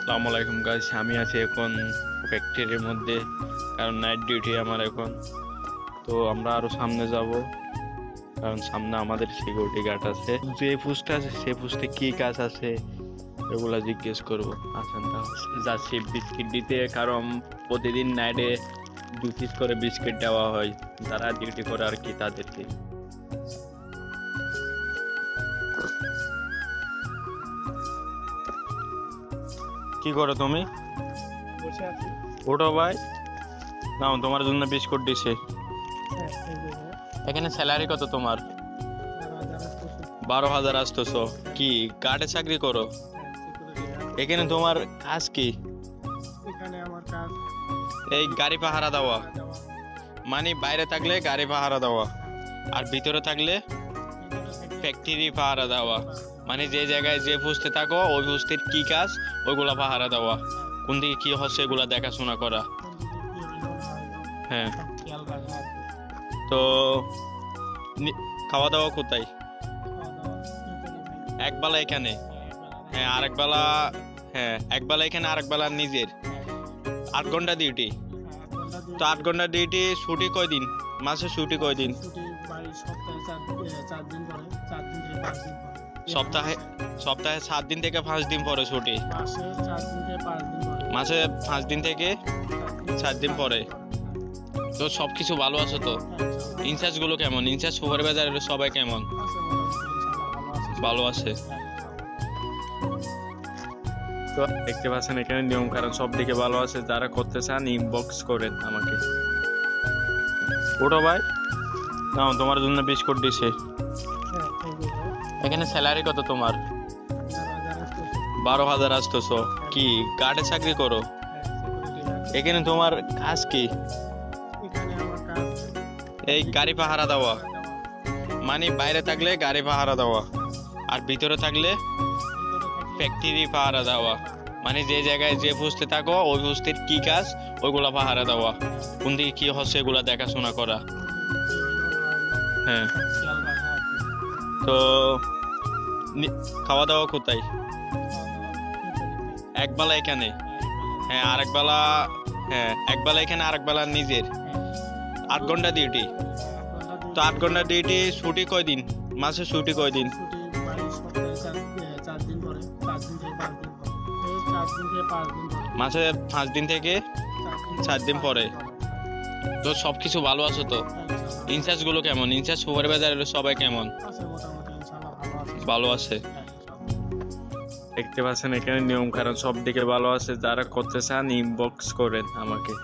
আসসালামু আলাইকুম গাইস আমি আছি এখন ফ্যাক্টরির মধ্যে, কারণ নাইট ডিউটি আমার এখন। তো আমরা আরও সামনে যাব, কারণ সামনে আমাদের সিকিউরিটি গার্ড আছে। যে পোস্টে আছে, সে পোস্টে কি কাজ আছে, এগুলো জিজ্ঞেস করব। তাহলে। যাচ্ছি বিস্কিট দিতে, কারণ প্রতিদিন নাইটে দু পিস করে বিস্কিট দেওয়া হয়। যারা ডিউটি করে আর কি, তাদেরকে। কি করো তুমি? আছি। ভাই। নাও তোমার জন্য বিস্কুট দিছে। হ্যাঁ এখানে স্যালারি কত তোমার। বারো হাজার আসতেছো। কি কার্ডে চাকরি করো। এখানে তোমার কাজ কি? এই গাড়ি পাহারা দেওয়া। মানে বাইরে থাকলে গাড়ি পাহারা দেওয়া। আর ভিতরে থাকলে ফ্যাক্টরি পাহারা দেওয়া মানে যে জায়গায় যে পুষতে থাকো ওই পুষতের কি কাজ ওইগুলা পাহারা দেওয়া কোন দিকে কি হচ্ছে এগুলা দেখাশোনা করা হ্যাঁ। তো খাওয়া দাওয়া কোথায়। একবেলা এখানে হ্যাঁ, রাত। হ্যাঁ একবেলা এখানে আরেক বেলা নিজের আট ঘণ্টা ডিউটি ঘণ্টা তো আট ঘণ্টা ডিউটি ছুটি কয়দিন? মাসে ছুটি কয়দিন? ছুটি বাড়ি সপ্তাহে চার দিন এ, চার দিন পরে চার দিন থেকে পাঁচ দিন পরে সপ্তাহে সপ্তাহে সাত দিন থেকে পাঁচ দিন পরে ছুটি? মাসে দিন পাঁচ দিন দিন থেকে চার দিন পরে। তো সব কিছু ভালো আছে তো? হ্যাঁ, ইনচার্জগুলো কেমন? ইনচার্জ সুপারভাইজার সবাই কেমন ভালো আছে। তো দেখতে পাচ্ছেন এখানে নিয়ম কারণ সব দিকে ভালো আছে, যারা করতে চান ইনবক্স করেন আমাকে। ওটো ভাই। নাও, তোমার জন্য বিস্কুট দিছে। এখানে স্যালারি কত তোমার। বারো হাজার আসতেছো। কি গার্ডে চাকরি করো। এখানে তোমার কাজ কি? এই গাড়ি পাহারা দেওয়া। মানে বাইরে থাকলে গাড়ি পাহারা দেওয়া। আর ভিতরে থাকলে ফ্যাক্টরি পাহারা দেওয়া। মানে যে জায়গায় যে পুষতে থাকো, ওই পুষতের কি কাজ? ওইগুলা পাহারা দেওয়া। কোন দিকে কি হচ্ছে এগুলা দেখাশোনা করা। হ্যাঁ। তো খাওয়া দাওয়া কোথায়? একবেলা এখানে? হ্যাঁ। আরেকবেলা হ্যাঁ একবেলা এখানে আরেকবেলা নিজের। আট ঘণ্টা ডিউটি। তো আট ঘণ্টা ডিউটি ছুটি কয়দিন? মাসে ছুটি কয়দিন? পাঁচ দিন মাসে পাঁচ দিন থেকে চার দিন পরে। তো সব কিছু ভালো আছো তো? ইনচার্জগুলো ইনশাআল্লাহ। ইনচার্জগুলো কেমন? ইনচার্জ সুপারভাইজার সবাই কেমন? ভালো আছে। দেখতে পাচ্ছেন এখানে নিয়ম কারণ সব দিকে ভালো আছে। যারা করতে চান ইনবক্স করেন আমাকে।